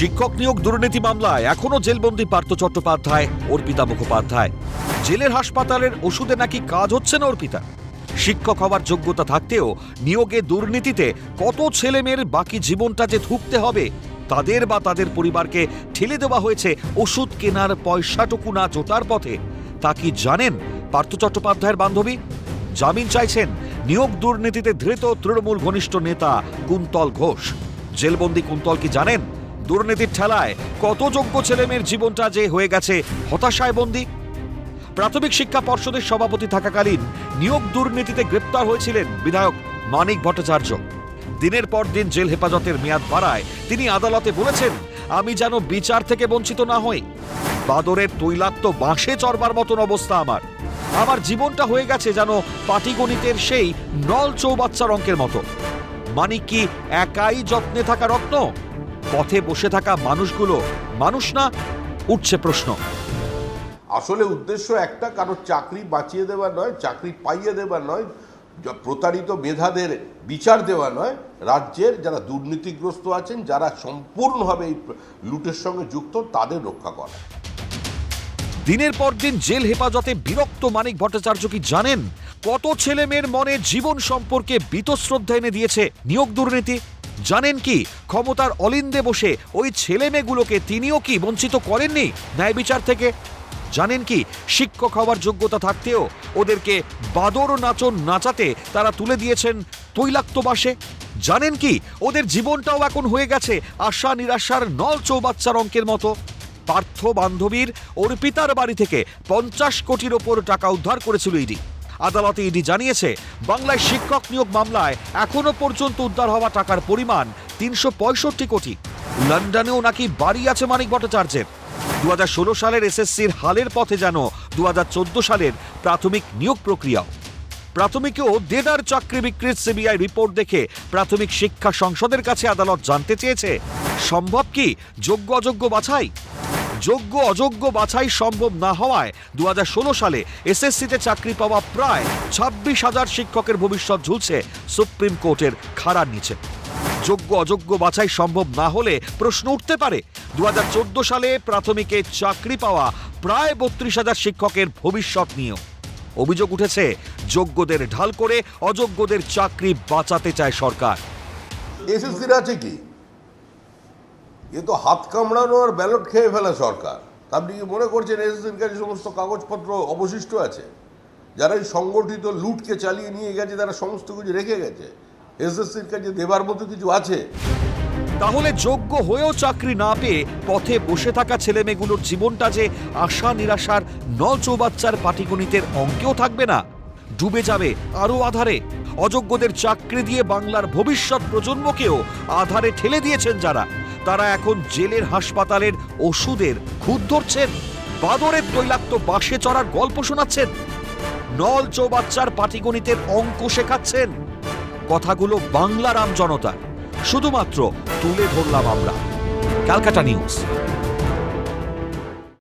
শিক্ষক নিয়োগ দুর্নীতি মামলায় এখনও জেলবন্দি পার্থ চট্টোপাধ্যায়, অর্পিতা মুখোপাধ্যায়। জেলের হাসপাতালের ওষুধে নাকি কাজ হচ্ছে না, অর্পিতা? শিক্ষক হওয়ার যোগ্যতা থাকতেও নিয়োগে দুর্নীতিতে কত ছেলেমেয়ের বাকি জীবনটা যে থুকতে হবে, তাদের বা তাদের পরিবারকে ঠেলে দেওয়া হয়েছে ওষুধ কেনার পয়সাটুকু না জোটার পথে। তা কি জানেন পার্থ চট্টোপাধ্যায়ের বান্ধবী? জামিন চাইছেন নিয়োগ দুর্নীতিতে ধৃত তৃণমূল ঘনিষ্ঠ নেতা কুন্তল ঘোষ। জেলবন্দি কুন্তল কি জানেন? দুর্নীতির ঠেলায় কত যোগ্য ছেলেমেয়ের জীবনটা যে হয়ে গেছে, হতাশায় বন্দী। প্রাথমিক শিক্ষা পর্ষদের সভাপতি থাকাকালীন নিয়োগ দুর্নীতিতে গ্রেপ্তার হয়েছিলেন বিধায়ক মানিক ভট্টাচার্য। দিনের পর দিন জেল হেফাজতের মেয়াদ বাড়ায় তিনি আদালতে বলেছেন, আমি যেন বিচার থেকে বঞ্চিত না হই। বাদরের তৈলাক্ত বাঁশে চড়বার মতন অবস্থা আমার। আমার জীবনটা হয়ে গেছে যেন পাটিগণিতের সেই নল চৌবাচ্চার অঙ্কের মতো। মানিক কি একাই যত্নে থাকা রত্ন? পথে বসে থাকা মানুষগুলো মানুষ না উঠছে প্রশ্ন। আসলে উদ্দেশ্য একটা কারও চাকরি বাঁচিয়ে দেওয়া নয় চাকরি পাইয়ে দেওয়া নয় প্রতারিত মেধাদের বিচার দেওয়া নয়। রাজ্যের যারা দুর্নীতিগ্রস্ত আছেন যারা সম্পূর্ণভাবে এই লুটের সঙ্গে যুক্ত তাদের রক্ষা করা। দিনের পর দিন জেল হেফাজতে বিরক্ত মানিক ভট্টাচার্য কি জানেন? কত ছেলে মেয়ের মনে জীবন সম্পর্কে বীতশ্রদ্ধা এনে দিয়েছে নিয়োগ দুর্নীতি? জানেন কি, ক্ষমতার অলিন্দে বসে ওই ছেলে মেয়েগুলোকে তিনিও কি বঞ্চিত করেননি? ন্যায় বিচার থেকে। জানেন কি, শিক্ষক হওয়ার যোগ্যতা থাকতেও ওদেরকে বাদর নাচন নাচাতে তারা তুলে দিয়েছেন তৈলাক্ত বাসে জানেন কি, ওদের জীবনটাও এখন হয়ে গেছে আশা নিরাশার নল চৌবাচ্চার অঙ্কের মতো। পার্থ বান্ধবীর অর্পিতার বাড়ি থেকে পঞ্চাশ কোটির ওপর টাকা উদ্ধার করেছিল ইডি। আদালতে ইডি জানিয়েছে, বাংলায় শিক্ষক নিয়োগ মামলায় এখনও পর্যন্ত উদ্ধার হওয়া টাকার পরিমাণ তিনশো পঁয়ষট্টি কোটি। লন্ডনেও নাকি বাড়ি আছে মানিক ভট্টাচার্যের। দু হাজার ষোলো সালের এসএসসির হালের পথে যেন দু হাজার চোদ্দ সালের প্রাথমিক নিয়োগ প্রক্রিয়াও। প্রাথমিকেও দেদার চাকরি বিক্রির সিবিআই রিপোর্ট দেখে প্রাথমিক শিক্ষা সংসদের কাছে আদালত জানতে চেয়েছে, সম্ভব কি যোগ্য অযোগ্য বাছাই? যোগ্য, অযোগ্য বাছাই সম্ভব না হওয়ায় দু হাজার ষোলো সালে এসএসসিতে চাকরি পাওয়া প্রায় ছাব্বিশ হাজার শিক্ষকের ভবিষ্যৎ ঝুলছে সুপ্রিম কোর্টের খাড়ার নিচে। যোগ্য, অযোগ্য বাছাই সম্ভব না হলে প্রশ্ন উঠতে পারে দু হাজার চোদ্দ সালে প্রাথমিকে চাকরি পাওয়া প্রায় বত্রিশ হাজার শিক্ষকের ভবিষ্যৎ নিয়েও। অভিযোগ উঠেছে, যোগ্যদের ঢাল করে অযোগ্যদের চাকরি বাঁচাতে চায় সরকার। এসএসসির আছে কি এ তো হাত কামড়ানো আর ব্যালট খেয়ে ফেলা সরকার। আপনি কি মনে করছেন এসএসসির কাছে সমস্ত কাগজপত্র অবশিষ্ট আছে? যারা এই সংগঠিত লুটকে চালিয়ে নিয়ে গেছে, তারা সমস্ত কিছু রেখে গেছে। এসএসসির কাছে দেবার মতো কিছু আছে? তাহলে যোগ্য হয়েও চাকরি না পেয়ে পথে বসে থাকা ছেলেমেয়েগুলোর জীবনটা যে আশা নিরাশার নল চৌবাচ্চার পাটিগণিতের অঙ্কেও থাকবে না। ডুবে যাবে আরও আধারে। অযোগ্যদের চাকরি দিয়ে বাংলার ভবিষ্যৎ প্রজন্মকেও আধারে ঠেলে দিয়েছেন যারা। তারা এখন জেলের হাসপাতালের ওষুধের খুদ ধরছেন। বাদরের তৈলাক্ত বাসে চড়ার গল্প শোনাচ্ছেন। নল চৌবাচ্চার পাটিগণিতের অঙ্ক শেখাচ্ছেন। কথাগুলো বাংলা রাম জনতা শুধুমাত্র তুলে ধরলাম আমরা। ক্যালকাটা নিউজ।